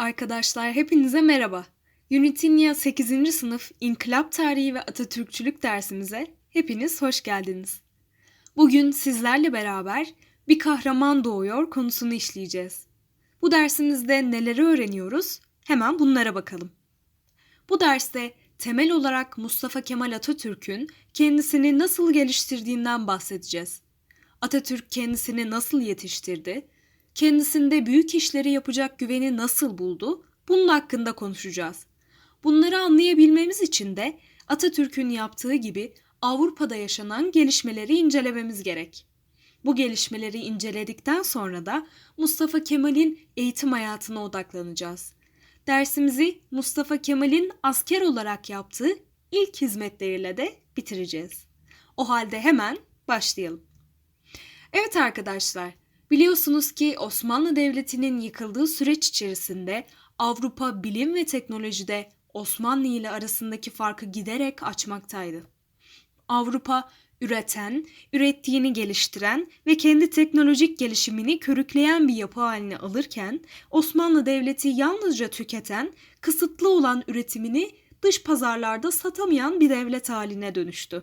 Arkadaşlar hepinize merhaba. Unitinia 8. sınıf İnkılap Tarihi ve Atatürkçülük dersimize hepiniz hoş geldiniz. Bugün sizlerle beraber bir kahraman doğuyor konusunu işleyeceğiz. Bu dersimizde neleri öğreniyoruz? Hemen bunlara bakalım. Bu derste temel olarak Mustafa Kemal Atatürk'ün kendisini nasıl geliştirdiğinden bahsedeceğiz. Atatürk kendisini nasıl yetiştirdi? Kendisinde büyük işleri yapacak güveni nasıl buldu? Bunun hakkında konuşacağız. Bunları anlayabilmemiz için de Atatürk'ün yaptığı gibi Avrupa'da yaşanan gelişmeleri incelememiz gerek. Bu gelişmeleri inceledikten sonra da Mustafa Kemal'in eğitim hayatına odaklanacağız. Dersimizi Mustafa Kemal'in asker olarak yaptığı ilk hizmetleriyle de bitireceğiz. O halde hemen başlayalım. Evet arkadaşlar, biliyorsunuz ki Osmanlı Devleti'nin yıkıldığı süreç içerisinde Avrupa bilim ve teknolojide Osmanlı ile arasındaki farkı giderek açmaktaydı. Avrupa üreten, ürettiğini geliştiren ve kendi teknolojik gelişimini körükleyen bir yapı haline alırken Osmanlı Devleti yalnızca tüketen, kısıtlı olan üretimini dış pazarlarda satamayan bir devlet haline dönüştü.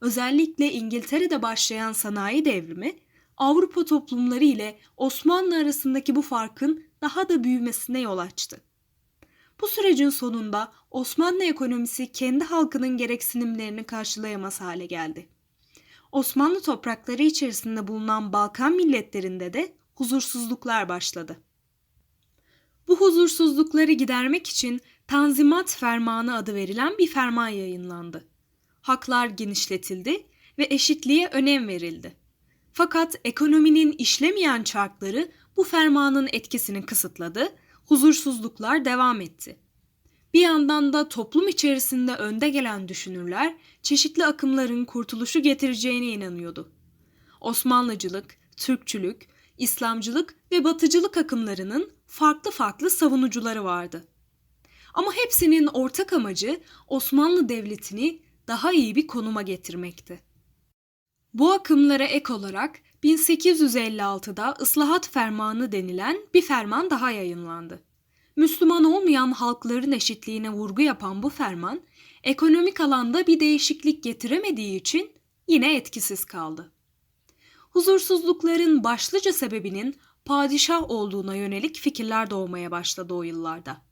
Özellikle İngiltere'de başlayan sanayi devrimi Avrupa toplumları ile Osmanlı arasındaki bu farkın daha da büyümesine yol açtı. Bu sürecin sonunda Osmanlı ekonomisi kendi halkının gereksinimlerini karşılayamaz hale geldi. Osmanlı toprakları içerisinde bulunan Balkan milletlerinde de huzursuzluklar başladı. Bu huzursuzlukları gidermek için Tanzimat Fermanı adı verilen bir ferman yayınlandı. Haklar genişletildi ve eşitliğe önem verildi. Fakat ekonominin işlemeyen çarkları bu fermanın etkisini kısıtladı huzursuzluklar devam etti. Bir yandan da toplum içerisinde önde gelen düşünürler çeşitli akımların kurtuluşu getireceğine inanıyordu. Osmanlıcılık, Türkçülük, İslamcılık ve Batıcılık akımlarının farklı farklı savunucuları vardı. Ama hepsinin ortak amacı Osmanlı Devleti'ni daha iyi bir konuma getirmekti. Bu akımlara ek olarak 1856'da Islahat Fermanı denilen bir ferman daha yayınlandı. Müslüman olmayan halkların eşitliğine vurgu yapan bu ferman, ekonomik alanda bir değişiklik getiremediği için yine etkisiz kaldı. Huzursuzlukların başlıca sebebinin padişah olduğuna yönelik fikirler doğmaya başladı o yıllarda.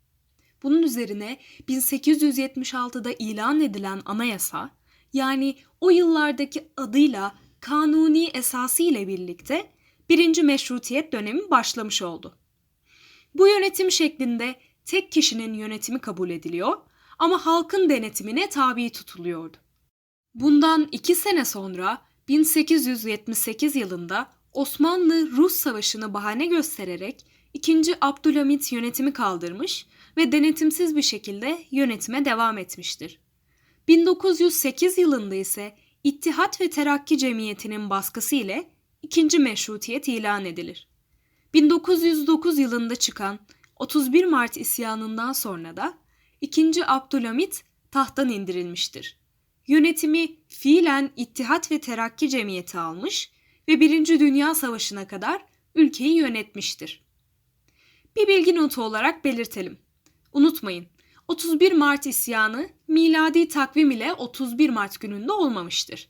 Bunun üzerine 1876'da ilan edilen anayasa, yani o yıllardaki adıyla kanuni esası ile birlikte birinci meşrutiyet dönemi başlamış oldu. Bu yönetim şeklinde tek kişinin yönetimi kabul ediliyor ama halkın denetimine tabi tutuluyordu. Bundan iki sene sonra 1878 yılında Osmanlı-Rus Savaşı'nı bahane göstererek 2. Abdülhamit yönetimi kaldırmış ve denetimsiz bir şekilde yönetime devam etmiştir. 1908 yılında ise İttihat ve Terakki Cemiyeti'nin baskısı ile ikinci meşrutiyet ilan edilir. 1909 yılında çıkan 31 Mart isyanından sonra da 2. Abdülhamit tahttan indirilmiştir. Yönetimi fiilen İttihat ve Terakki Cemiyeti almış ve 1. Dünya Savaşı'na kadar ülkeyi yönetmiştir. Bir bilgi notu olarak belirtelim. Unutmayın, 31 Mart isyanı miladi takvim ile 31 Mart gününde olmamıştır.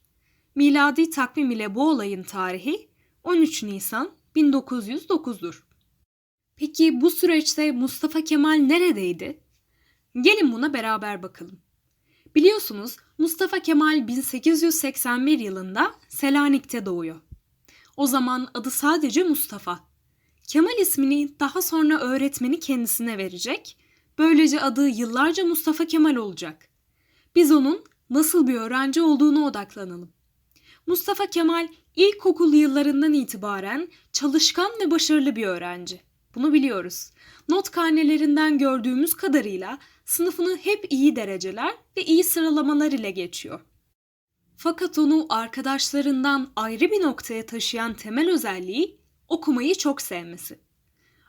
Miladi takvim ile bu olayın tarihi 13 Nisan 1909'dur. Peki bu süreçte Mustafa Kemal neredeydi? Gelin buna beraber bakalım. Biliyorsunuz Mustafa Kemal 1881 yılında Selanik'te doğuyor. O zaman adı sadece Mustafa. Kemal ismini daha sonra öğretmeni kendisine verecek Böylece adı yıllarca Mustafa Kemal olacak. Biz onun nasıl bir öğrenci olduğunu odaklanalım. Mustafa Kemal ilkokul yıllarından itibaren çalışkan ve başarılı bir öğrenci. Bunu biliyoruz. Not karnelerinden gördüğümüz kadarıyla sınıfını hep iyi dereceler ve iyi sıralamalar ile geçiyor. Fakat onu arkadaşlarından ayrı bir noktaya taşıyan temel özelliği okumayı çok sevmesi.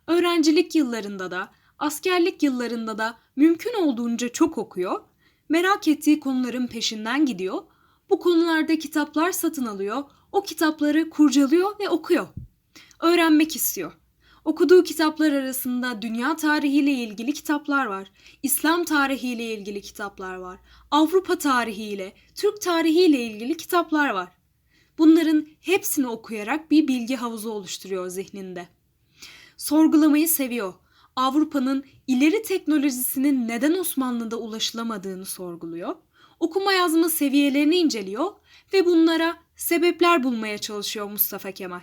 Öğrencilik yıllarında da askerlik yıllarında da mümkün olduğunca çok okuyor, merak ettiği konuların peşinden gidiyor, bu konularda kitaplar satın alıyor, o kitapları kurcalıyor ve okuyor. Öğrenmek istiyor. Okuduğu kitaplar arasında dünya tarihiyle ilgili kitaplar var. İslam tarihiyle ilgili kitaplar var. Avrupa tarihiyle, Türk tarihiyle ilgili kitaplar var. Bunların hepsini okuyarak bir bilgi havuzu oluşturuyor zihninde. Sorgulamayı seviyor. Avrupa'nın ileri teknolojisinin neden Osmanlı'da ulaşılamadığını sorguluyor. Okuma yazma seviyelerini inceliyor ve bunlara sebepler bulmaya çalışıyor Mustafa Kemal.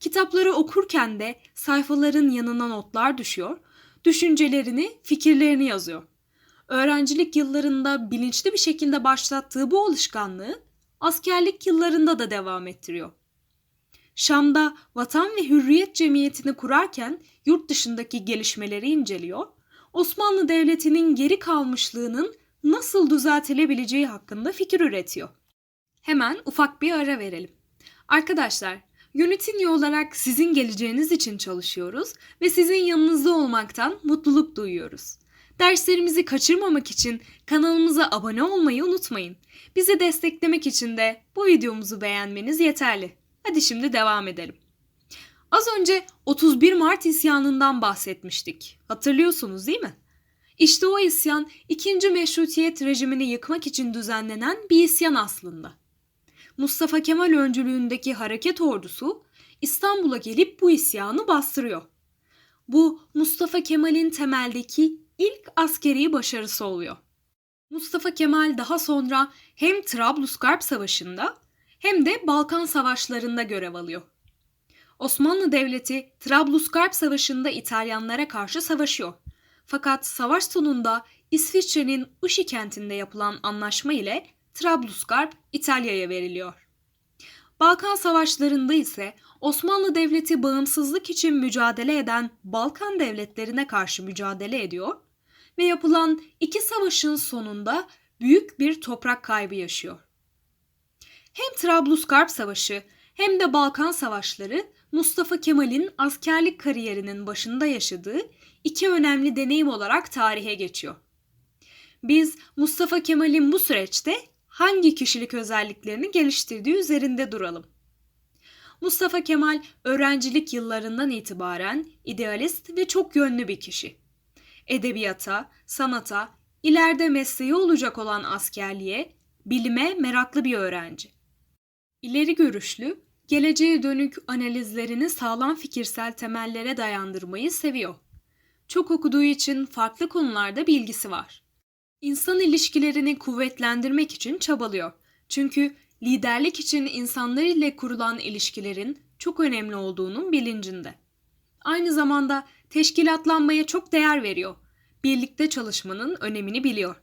Kitapları okurken de sayfaların yanına notlar düşüyor, düşüncelerini, fikirlerini yazıyor. Öğrencilik yıllarında bilinçli bir şekilde başlattığı bu alışkanlığı askerlik yıllarında da devam ettiriyor. Şam'da Vatan ve Hürriyet Cemiyeti'ni kurarken yurt dışındaki gelişmeleri inceliyor, Osmanlı Devleti'nin geri kalmışlığının nasıl düzeltilebileceği hakkında fikir üretiyor. Hemen ufak bir ara verelim. Arkadaşlar, Unitinyo olarak sizin geleceğiniz için çalışıyoruz ve sizin yanınızda olmaktan mutluluk duyuyoruz. Derslerimizi kaçırmamak için kanalımıza abone olmayı unutmayın. Bizi desteklemek için de bu videomuzu beğenmeniz yeterli. Hadi şimdi devam edelim. Az önce 31 Mart isyanından bahsetmiştik. Hatırlıyorsunuz değil mi? İşte o isyan 2. Meşrutiyet rejimini yıkmak için düzenlenen bir isyan aslında. Mustafa Kemal öncülüğündeki hareket ordusu İstanbul'a gelip bu isyanı bastırıyor. Bu Mustafa Kemal'in temeldeki ilk askeri başarısı oluyor. Mustafa Kemal daha sonra hem Trablusgarp Savaşı'nda hem de Balkan Savaşları'nda görev alıyor. Osmanlı Devleti Trablusgarp Savaşı'nda İtalyanlara karşı savaşıyor. Fakat savaş sonunda İsviçre'nin Uşi kentinde yapılan anlaşma ile Trablusgarp İtalya'ya veriliyor. Balkan Savaşları'nda ise Osmanlı Devleti bağımsızlık için mücadele eden Balkan devletlerine karşı mücadele ediyor ve yapılan iki savaşın sonunda büyük bir toprak kaybı yaşıyor. Hem Trablusgarp Savaşı hem de Balkan Savaşları Mustafa Kemal'in askerlik kariyerinin başında yaşadığı iki önemli deneyim olarak tarihe geçiyor. Biz Mustafa Kemal'in bu süreçte hangi kişilik özelliklerini geliştirdiği üzerinde duralım. Mustafa Kemal öğrencilik yıllarından itibaren idealist ve çok yönlü bir kişi. Edebiyata, sanata, ileride mesleği olacak olan askerliğe, bilime meraklı bir öğrenci. İleri görüşlü, geleceğe dönük analizlerini sağlam fikirsel temellere dayandırmayı seviyor. Çok okuduğu için farklı konularda bilgisi var. İnsan ilişkilerini kuvvetlendirmek için çabalıyor. Çünkü liderlik için insanlar ile kurulan ilişkilerin çok önemli olduğunun bilincinde. Aynı zamanda teşkilatlanmaya çok değer veriyor. Birlikte çalışmanın önemini biliyor.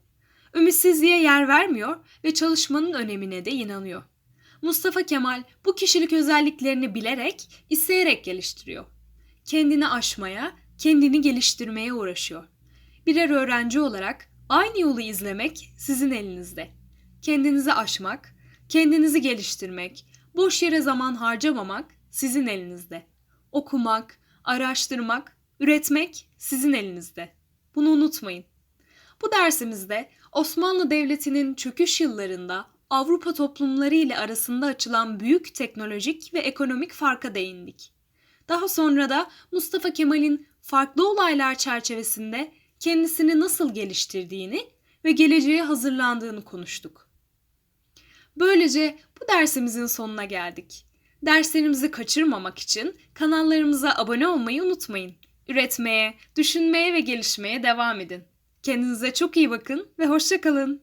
Ümitsizliğe yer vermiyor ve çalışmanın önemine de inanıyor. Mustafa Kemal bu kişilik özelliklerini bilerek, isteyerek geliştiriyor. Kendini aşmaya, kendini geliştirmeye uğraşıyor. Birer öğrenci olarak aynı yolu izlemek sizin elinizde. Kendinizi aşmak, kendinizi geliştirmek, boş yere zaman harcamamak sizin elinizde. Okumak, araştırmak, üretmek sizin elinizde. Bunu unutmayın. Bu dersimizde Osmanlı Devleti'nin çöküş yıllarında Avrupa toplumları ile arasında açılan büyük teknolojik ve ekonomik farka değindik. Daha sonra da Mustafa Kemal'in farklı olaylar çerçevesinde kendisini nasıl geliştirdiğini ve geleceğe hazırlandığını konuştuk. Böylece bu dersimizin sonuna geldik. Derslerimizi kaçırmamak için kanallarımıza abone olmayı unutmayın. Üretmeye, düşünmeye ve gelişmeye devam edin. Kendinize çok iyi bakın ve hoşçakalın.